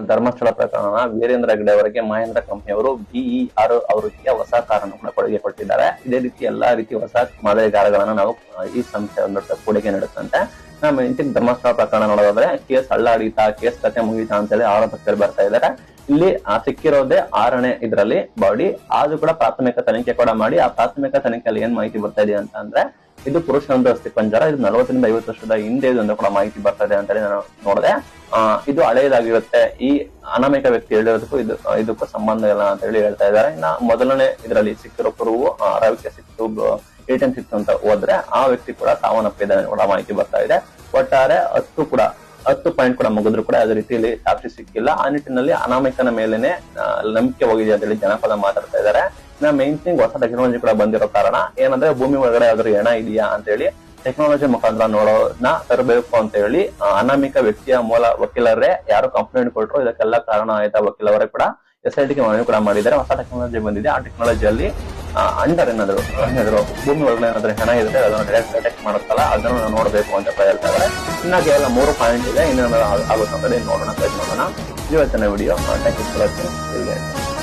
ಧರ್ಮಸ್ಥಳ ಪ್ರಕರಣ ವೀರೇಂದ್ರ ಹೆಗ್ಡೆ ಅವರಿಗೆ ಮಹೇಂದ್ರ ಕಂಪನಿಯವರು ಬಿಇಆರ್ ಅವರಿಗೆ ಹೊಸ ಕಾರನ್ನು ಕೂಡ ಕೊಡುಗೆ ಕೊಟ್ಟಿದ್ದಾರೆ. ಇದೇ ರೀತಿ ಎಲ್ಲಾ ರೀತಿ ಹೊಸ ಮಾದರಿಗಾರಗಳನ್ನ ನಾವು ಈ ಸಂಸ್ಥೆ ಒಂದು ಕೊಡುಗೆ ನೀಡುತ್ತಂತೆ ನಮ್ಮ ಇಂತಿನ ಧರ್ಮಸ್ಥಳ ಪ್ರಕರಣ ನೋಡೋದಾದ್ರೆ ಕೇಸ್ ಅಳ್ಳಾಡಿತಾ ಕೇಸ್ ಕತೆ ಮುಗಿತಾ ಅಂತ ಹೇಳಿ ಆರೋಪಕ್ಕೆ ಬರ್ತಾ ಇದ್ದಾರೆ. ಇಲ್ಲಿ, ಆ, ಸಿಕ್ಕಿರೋದೇ ಆರನೇ ಇದರಲ್ಲಿ ಬಾಡಿ. ಆದ್ರೂ ಕೂಡ ಪ್ರಾಥಮಿಕ ತನಿಖೆ ಕೂಡ ಮಾಡಿ. ಆ ಪ್ರಾಥಮಿಕ ತನಿಖೆಯಲ್ಲಿ ಏನ್ ಮಾಹಿತಿ ಬರ್ತಾ ಇದೆ ಅಂತ ಅಂದ್ರೆ ಇದು ಪುರುಷನೊಂದು ಅಸ್ಥಿ ಪಂಜರ, ಇದು ನಲವತ್ತರಿಂದ ಐವತ್ತು ವರ್ಷದ ಹಿಂದೆ ಇದೊಂದು ಕೂಡ ಮಾಹಿತಿ ಬರ್ತದೆ ಅಂತ ನಾನು ನೋಡಿದೆ. ಇದು ಹಳೆಯದಾಗಿರುತ್ತೆ. ಈ ಅನಾಮಿಕ ವ್ಯಕ್ತಿ ಹೇಳಿರೋದಕ್ಕೂ ಇದು ಇದಕ್ಕೂ ಸಂಬಂಧ ಇಲ್ಲ ಅಂತ ಹೇಳಿ ಹೇಳ್ತಾ ಇದ್ದಾರೆ. ಇನ್ನ ಮೊದಲನೇ ಇದರಲ್ಲಿ ಸಿಕ್ಕಿರೋ ಪುರುವು ಆರೋಗ್ಯ ಸಿಕ್ತು ಏಟನ್ ಸಿಕ್ತು ಅಂತ ಹೋದ್ರೆ ಆ ವ್ಯಕ್ತಿ ಕೂಡ ಸಾವನ್ನಪ್ಪಿದ್ದಾನೆ ಕೂಡ ಮಾಹಿತಿ ಬರ್ತಾ ಇದೆ. ಒಟ್ಟಾರೆ ಹತ್ತು ಕೂಡ, ಹತ್ತು ಪಾಯಿಂಟ್ ಕೂಡ ಮುಗಿದ್ರು ಕೂಡ ಅದೇ ರೀತಿಯಲ್ಲಿ ಸಾಕ್ಷಿ ಸಿಕ್ಕಿಲ್ಲ. ಆ ನಿಟ್ಟಿನಲ್ಲಿ ಅನಾಮಿಕನ ಮೇಲೆನೆ ನಂಬಿಕೆ ಹೋಗಿದೆ ಅಂತ ಹೇಳಿ ಜನಪದ ಮಾತಾಡ್ತಾ ಇದ್ದಾರೆ. ಇನ್ನ ಮೇನ್ ಥಿಂಗ್ ಹೊಸ ಟೆಕ್ನಾಲಜಿ ಕೂಡ ಬಂದಿರೋ ಕಾರಣ ಏನಂದ್ರೆ ಭೂಮಿ ಒಳಗಡೆ ಯಾವ್ದಾದ್ರು ಹೆಣ ಇದೆಯಾ ಅಂತ ಹೇಳಿ ಟೆಕ್ನಾಲಜಿ ಮುಖಾಂತರ ನೋಡೋದನ್ನ ತರಬೇಕು ಅಂತ ಹೇಳಿ ಅನಾಮಿಕ ವ್ಯಕ್ತಿಯ ಮೂಲ ವಕೀಲರೇ ಯಾರು ಕಂಪ್ಲೇಂಟ್ ಕೊಟ್ಟರು ಇದಕ್ಕೆಲ್ಲ ಕಾರಣ ಆಯ್ತಾ ವಕೀಲರೇ ಕೂಡ ಎಸ್ ಐ ಟಿಗೆ ಮನವಿ ಕೂಡ ಮಾಡಿದ್ದಾರೆ. ಹೊಸ ಟೆಕ್ನಾಲಜಿ ಬಂದಿದೆ. ಆ ಟೆಕ್ನಾಲಜಿಯಲ್ಲಿ ಅಂಡರ್ ಏನಾದ್ರು ಏನಾದ್ರು ಭೂಮಿ ಒಳಗಡೆ ಏನಾದ್ರು ಹೆಣ ಇದ್ರೆ ಅದನ್ನು ಡೈರೆಕ್ಟ್ ಅಟ್ಯಾಕ್ ಮಾಡುತ್ತಲ್ಲ, ಅದನ್ನು ನೋಡಬೇಕು ಅಂತ ಹೇಳ್ತಾ ಇದ್ದಾರೆ ಇನ್ನ ಕೇವಲ ಮೂರು ಪಾಯಿಂಟ್ ಇದೆ. ಇನ್ನೇನಾದ್ರು ಆಗುತ್ತೆ ನೋಡೋಣ, ಪ್ರಯತ್ನ ಮಾಡೋಣ. ಇವತ್ತಿನ ವಿಡಿಯೋ ಥ್ಯಾಂಕ್ ಯು